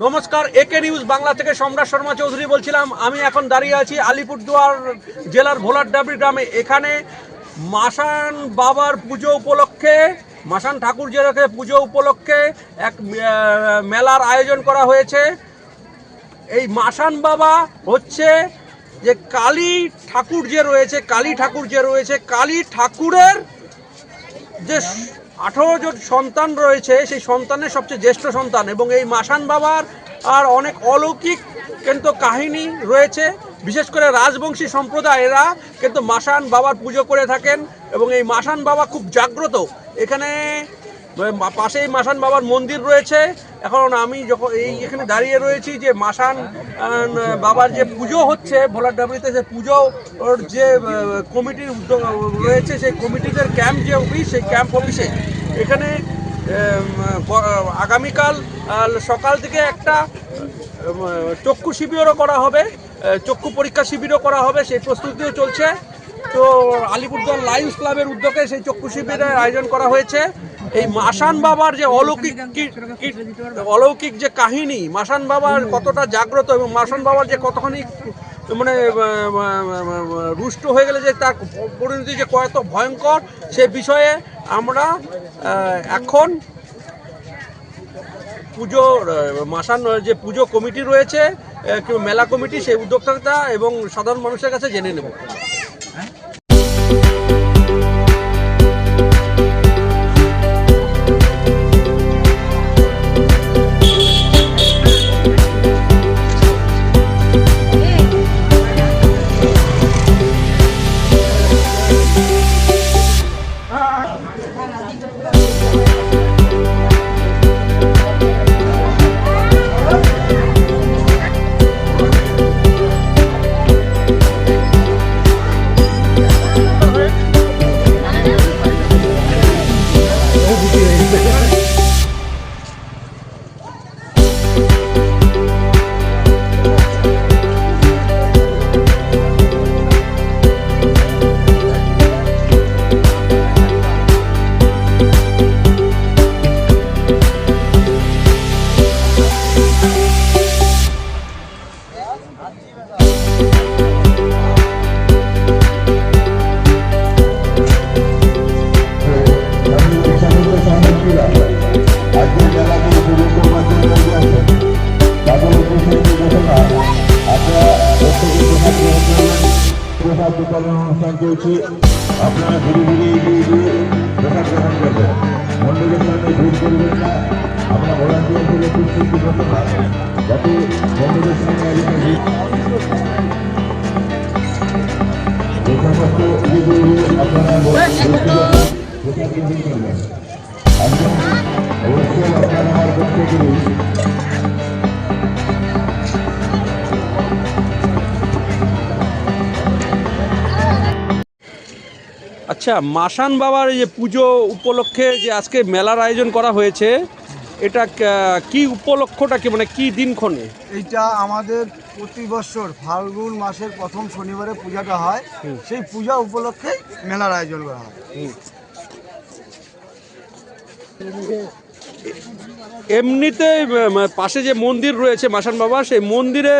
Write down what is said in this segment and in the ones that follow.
নমস্কার একে নিউজ বাংলা থেকে সম্রাট শর্মা চৌধুরী বলছিলাম। আমি এখন দাঁড়িয়ে আছি আলিপুরদুয়ার জেলার ভোলারডাবরি গ্রামে। এখানে মাসান বাবার পুজো উপলক্ষে, মাসান ঠাকুর জেলাকে পুজো উপলক্ষে এক মেলার আয়োজন করা হয়েছে। এই মাসান বাবা হচ্ছে যে কালী ঠাকুর যে রয়েছে, কালী ঠাকুর যে রয়েছে, কালী ঠাকুরের যে আঠারো জন সন্তান রয়েছে, সেই সন্তানের সবচেয়ে জ্যেষ্ঠ সন্তান এবং এই মাসান বাবার আর অনেক অলৌকিক কিন্তু কাহিনী রয়েছে। বিশেষ করে রাজবংশী সম্প্রদায় এরা কিন্তু মাসান বাবার পুজো করে থাকেন এবং এই মাসান বাবা খুব জাগ্রত। এখানে পাশেই মাসান বাবার মন্দির রয়েছে। এখন আমি যখন এই এখানে দাঁড়িয়ে রয়েছি যে মাসান বাবার যে পুজো হচ্ছে, ভোলার ডাবরিতে যে পুজো, ওর যে কমিটির উদ্যোগ রয়েছে, সেই কমিটিদের ক্যাম্প যে অফিস, সেই ক্যাম্প অফিসে এখানে আগামীকাল সকাল থেকে একটা চক্ষু শিবিরও করা হবে চক্ষু পরীক্ষা শিবিরও করা হবে, সেই প্রস্তুতিও চলছে। তো আলিপুরদুয়ার লায়ন্স ক্লাবের উদ্যোগে সেই চক্ষু শিবিরের আয়োজন করা হয়েছে। এই মাসান বাবার যে অলৌকিক অলৌকিক যে কাহিনী মাসান বাবার কতটা জাগ্রত এবং মাসান বাবার যে কতখানি মানে রুষ্ট হয়ে গেলে যে তার পরিণতি যে কত ভয়ঙ্কর, সে বিষয়ে আমরা এখন পুজো মাসান যে পুজো কমিটি রয়েছে মেলা কমিটি, সেই উদ্যোক্তা এবং সাধারণ মানুষের কাছে জেনে নেব। প্রসাদ বিতরণ অনুষ্ঠান চলছে আপনারা ধীরে ধীরে এগিয়ে গিয়ে প্রসাদ গ্রহণ করবেন মন্দিরের সামনে ভিড় করবেন না আমরা ভলান্টিয়ার থেকে খুব সৃষ্টি করতে পারি যাতে মন্দিরের সামনে এলাকা ভিড় যে সমস্ত ইয়েগুলো আপনারা প্রসাদ গ্রহণ করবেন একদম অবশ্যই আপনারা আমার পক্ষ থেকে আচ্ছা মাসান বাবার এই যে পুজো উপলক্ষে যে আজকে মেলার আয়োজন করা হয়েছে এটা কা- কি উপলক্ষটা কি মানে কি দিনক্ষণে? এইটা আমাদের প্রতি বছর ফাল্গুন মাসের প্রথম শনিবারে পূজাটা হয়। সেই পূজা উপলক্ষে মেলার আয়োজন করা হয়। এমনিতে পাশে যে মন্দির রয়েছে মাসান বাবা সেই মন্দিরে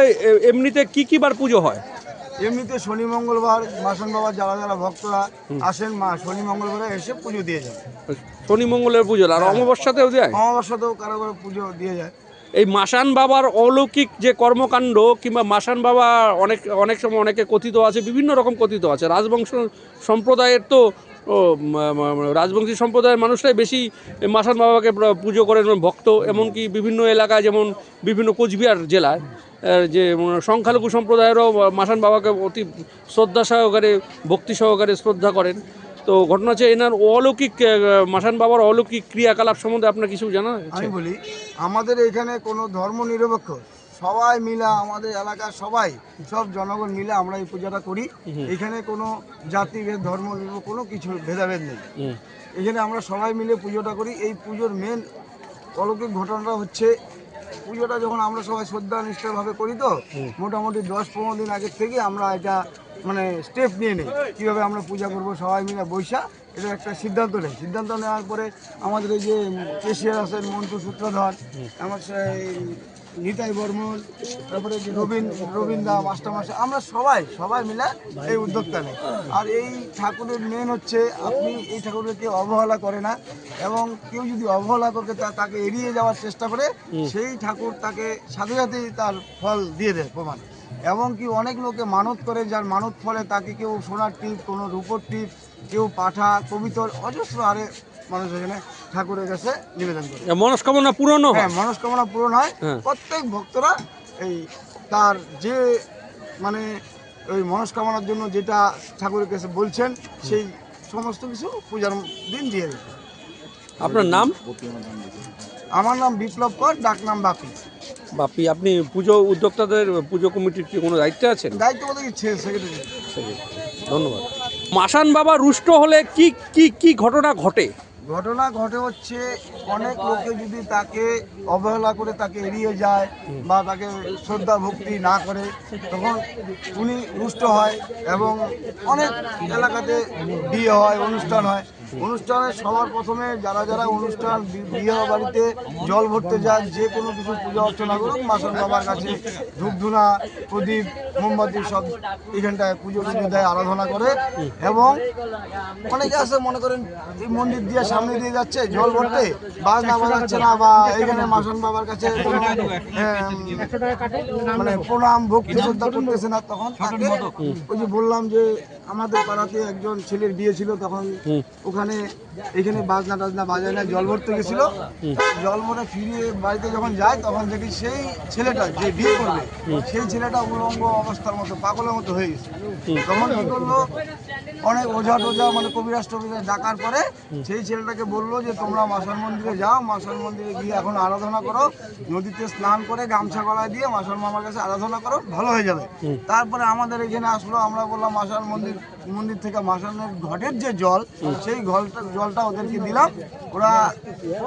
এমনিতে কি কি বার পুজো হয়? এমনিতে শনি মঙ্গলবার মাসন বাবার যারা যারা ভক্তরা আসেন মা শনি মঙ্গলবারে এসে পুজো দিয়ে যায়। শনি মঙ্গলের পুজো আর অমাবস্যাতেও দেয় অমাবস্যাতেও কারও কারও পুজো দিয়ে যায়। এই মাসান বাবার অলৌকিক যে কর্মকাণ্ড কিংবা মাসান বাবা অনেক অনেক সময় অনেকে কথিত আছে বিভিন্ন রকম কথিত আছে। রাজবংশ সম্প্রদায়ের তো ও, রাজবংশী সম্প্রদায়ের মানুষরাই বেশি মাসান বাবাকে পুজো করেন ভক্ত এমনকি বিভিন্ন এলাকায় যেমন বিভিন্ন কোচবিহার জেলায় যে সংখ্যালঘু সম্প্রদায়েরও মাসান বাবাকে অতি শ্রদ্ধা সহকারে ভক্তি সহকারে শ্রদ্ধা করেন। তো ঘটনা হচ্ছে এনার অলৌকিক মাসান বাবার অলৌকিক ক্রিয়াকলাপ সম্বন্ধে আপনার কিছু জানা আমি বলি আমাদের এখানে কোনো ধর্ম নিরপেক্ষ সবাই মিলে আমাদের এলাকার সবাই সব জনগণ মিলে আমরা এই পূজাটা করি। এখানে কোনো জাতিভেদ ধর্ম কোনো কিছু ভেদাভেদ নেই। এখানে আমরা সবাই মিলে পুজোটা করি। এই পুজোর মেন অলৌকিক ঘটনাটা হচ্ছে পুজোটা যখন আমরা সবাই শ্রদ্ধা নিষ্ঠাভাবে করি তো মোটামুটি দশ পনেরো দিন আগের থেকে আমরা এটা মানে স্টেপ নিয়ে নিই। কীভাবে আমরা পূজা করব সবাই মিলে বৈশা এটা একটা সিদ্ধান্ত নেই। সিদ্ধান্ত নেওয়ার পরে আমাদের এই যে কেশিয়ার আছেন মন্টু সূত্রধর আমার সেই নিতাই বর্মন তারপরে যে রবীন রবীন দা মাস্টার মাস্টার আমরা সবাই সবাই মিলে এই উদ্যোগটা নেই। আর এই ঠাকুরের মেন হচ্ছে আপনি এই ঠাকুরের কেউ অবহেলা করে না এবং কেউ যদি অবহেলা করতে তা- তাকে এড়িয়ে যাওয়ার চেষ্টা করে সেই ঠাকুর তাকে সাথে সাথেই তার ফল দিয়ে দেয় প্রমাণ। এবং কি অনেক লোকে মানত করে যার মানত ফলে তাকে কেউ সোনার টিপ কোনো রূপোর টিপ কেউ পাঠা কবিতর অজস্র আরে মানুষ এখানে ঠাকুরের কাছে নিবেদন করে। মনস্কামনা পূরণও হয়। হ্যাঁ মনস্কামনা পূরণ হয়। হ্যাঁ। প্রত্যেক ভক্তরা এই তার যে মানে ওই মনস্কামনার জন্য যেটা ঠাকুরের কাছে বলছেন সেই সমস্ত কিছু পূজার দিন দিয়ে দেয়। আপনার নাম? আমার নাম বিপ্লব কর ডাক নাম বাপি। বাপি আপনি পুজো উদ্যোক্তাদের পুজো কমিটির কি কোনো দায়িত্বে আছেন? দায়িত্ব বলতে কি সেক্রেটারি ধন্যবাদ। মাসান বাবা রুষ্ট হলে কি কি কি ঘটনা ঘটে? ঘটনা ঘটে হচ্ছে, অনেক লোকে যদি তাকে অবহেলা করে তাকে এড়িয়ে যায় বা তাকে শ্রদ্ধা ভক্তি না করে, তখন উনি রুষ্ট হয় এবং অনেক এলাকাতে বিয়ে হয়, অনুষ্ঠান হয়। অনুষ্ঠানে সবার প্রথমে যারা যারা অনুষ্ঠান বিয়ে বাড়িতে জল ভরতে যায় যে কোনো কিছু পূজা অর্চনা করুক মাসন বাবার কাছে ধূপধুনা প্রদীপ মোমবাতি সব এখানটায় পুজো টুজো দেয় আরাধনা করে। এবং অনেকে আছে মনে করেন এই মন্দির দিয়ে সামনে দিয়ে যাচ্ছে জল ভরতে বাস না বাজাচ্ছে না বা এইখানে মাসন বাবার কাছে কোনো, মানে প্রণাম ভক্তি শ্রদ্ধা করতেছে না তখন তাকে ওই যে বললাম যে আমাদের পাড়াতে একজন ছেলের বিয়ে ছিল তখন ওখানে এখানে বাজনা টাজনা বাজায় না জল ভরতে গেছিল। জল ভরে ফিরিয়ে বাড়িতে যখন যায় তখন দেখি সেই ছেলেটা যে বিয়ে করবে সেই ছেলেটা উলঙ্গ অবস্থার মতো পাগলের মতো হয়ে গেছে। তখন কি করল? অনেক ওঝা টোঝা মানে কবিরাজ টবিরাজ ডাকার পরে সেই ছেলেটাকে বলল যে তোমরা মাসার মন্দিরে যাও মাসার মন্দিরে গিয়ে এখন আরাধনা করো। নদীতে স্নান করে গামছা গলায় দিয়ে মাসার মামার কাছে আরাধনা করো ভালো হয়ে যাবে। তারপরে আমাদের এখানে আসলো আমরা বললাম মাসার মন্দির মন্দির থেকে মাসানের ঘটের যে জল সেই ঘলটা জলটা ওদেরকে দিলাম। ওরা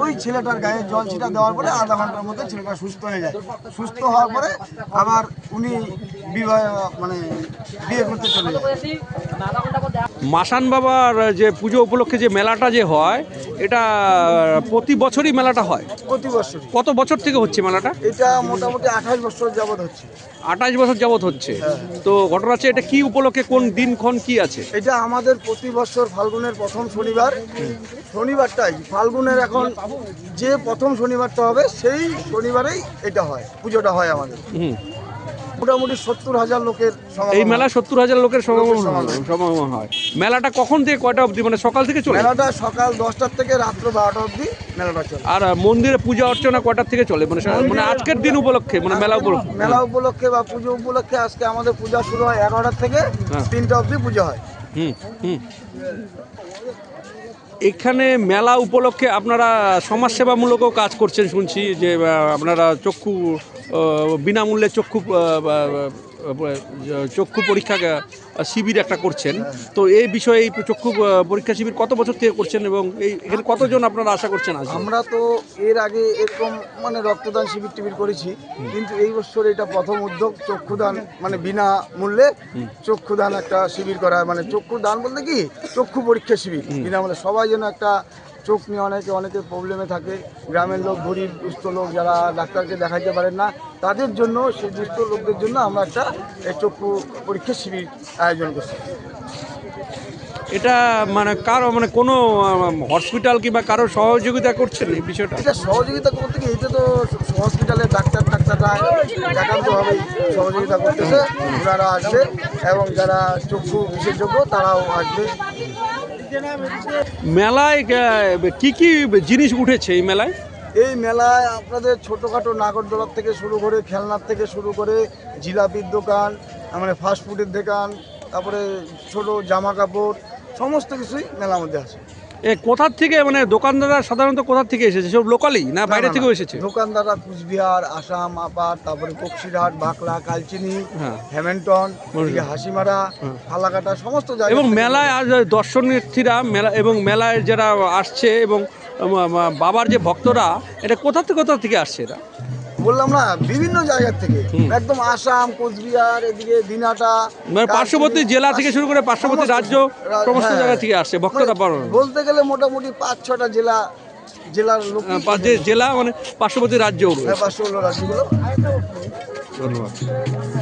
ওই ছেলেটার গায়ে জল ছিটা দেওয়ার পরে আধা ঘণ্টার মধ্যে ছেলেটা সুস্থ হয়ে যায়। সুস্থ হওয়ার পরে আবার উনি বিবাহ মানে বিয়ে করতে চলে যায়। মাসান বাবার যে পুজো উপলক্ষে যে মেলাটা যে হয় এটা প্রতি বছরই মেলাটা হয়? প্রতি বছর কত বছর থেকে হচ্ছে মেলাটা? এটা মোটামুটি আঠাশ বছর যাবৎ হচ্ছে। আঠাশ বছর যাবৎ হচ্ছে। তো ঘটনা হচ্ছে এটা কি উপলক্ষে কোন দিনক্ষণ কি আছে? এটা আমাদের প্রতি বছর ফাল্গুনের প্রথম শনিবার। শনিবারটাই ফাল্গুনের এখন যে প্রথম শনিবারটা হবে সেই শনিবারেই এটা হয় পুজোটা হয় আমাদের। হুম। মোটামুটি সত্তর হাজার লোকের এই মেলা সত্তর হাজার লোকের সমাগম সমাগম। হয়- সমাগম হয়। মেলাটা কখন থেকে কয়টা অবধি? মানে সকাল থেকে চলে? মেলাটা সকাল দশটার থেকে রাত্র বারোটা অবধি মেলাটা চলে। আর মন্দিরে পূজা অর্চনা কয়টার থেকে চলে? মানে মানে আজকের দিন উপলক্ষে মানে মেলা উপলক্ষে? মেলা উপলক্ষে বা পুজো উপলক্ষে আজকে আমাদের পূজা শুরু হয় এগারোটার থেকে হ্যাঁ। তিনটা অবধি পুজো হয়। হুম হুম। এখানে মেলা উপলক্ষে আপনারা সমাজসেবামূলকও কাজ করছেন শুনছি যে আপনারা চক্ষু বিনামূল্যে চক্ষু চক্ষু পরীক্ষা শিবির একটা করছেন। তো এই বিষয়ে এই চক্ষু পরীক্ষা শিবির কত বছর থেকে করছেন এবং এই এখানে কতজন আপনারা আশা করছেন আমরা তো এর আগে এরকম মানে রক্তদান শিবির টিবির করেছি কিন্তু এই বছর এটা প্রথম উদ্যোগ চক্ষুদান মানে বিনা মূল্যে চক্ষুদান একটা শিবির করা। মানে চক্ষুদান বলতে কি? চক্ষু পরীক্ষা শিবির। বিনামূল্যে সবাই যেন একটা চোখ নিয়ে অনেকে অনেকে প্রবলেমে থাকে। গ্রামের লোক গরিব দুস্থ লোক যারা ডাক্তারকে দেখাইতে পারেন না তাদের জন্য সেই দুস্থ লোকদের জন্য আমরা একটা এই চক্ষু পরীক্ষা শিবির আয়োজন করছি। এটা মানে কারও মানে কোনো হসপিটাল কিংবা কারও সহযোগিতা করছেন এই বিষয়টা? এটা সহযোগিতা করতে গিয়ে এটা তো হসপিটালে ডাক্তার ডাক্তাররা একান্তভাবেই সহযোগিতা করতেছে। ওনারা আসবে এবং যারা চক্ষু বিশেষজ্ঞ তারাও আসবে। মেলায় কি কি জিনিস উঠেছে এই মেলায়? এই মেলায় আপনাদের ছোটোখাটো নাগরদোলার থেকে শুরু করে, খেলনার থেকে শুরু করে, জিলাপির দোকান মানে ফাস্টফুডের দোকান, তারপরে ছোট জামা কাপড় সমস্ত কিছুই মেলার মধ্যে আছে। কোথার থেকে মানে দোকানদাররা সাধারণত কোথার থেকে এসেছে? সব লোকালই না বাইরে থেকেও এসেছে? দোকানদাররা কুচবিহার আসাম আপার তারপরে বক্সিরহাট বাঁকড়া কালচিনি হ্যাঁ। হ্যামিল্টন এদিকে হাসিমারা ফালাকাটা সমস্ত জায়গা এবং মেলায় আজ দর্শনার্থীরা মেলা এবং মেলায় যারা আসছে এবং বাবার যে ভক্তরা এটা কোথা থেকে কোথা থেকে আসছে এরা? বললাম না বিভিন্ন জায়গা থেকে। একদম আসাম কোচবিহার এদিকে দিনাটা মানে পার্শ্ববর্তী জেলা থেকে শুরু করে পার্শ্ববর্তী রাজ্য সমস্ত হ্যাঁ। জায়গা থেকে আসছে ভক্তরা মানে পালন বলতে গেলে মোটামুটি পাঁচ ছটা জেলা জেলার লোক আহ, জেলা মানে পার্শ্ববর্তী রাজ্য হ্যাঁ পার্শ্ববর্তী রাজ্যগুলো। ধন্যবাদ।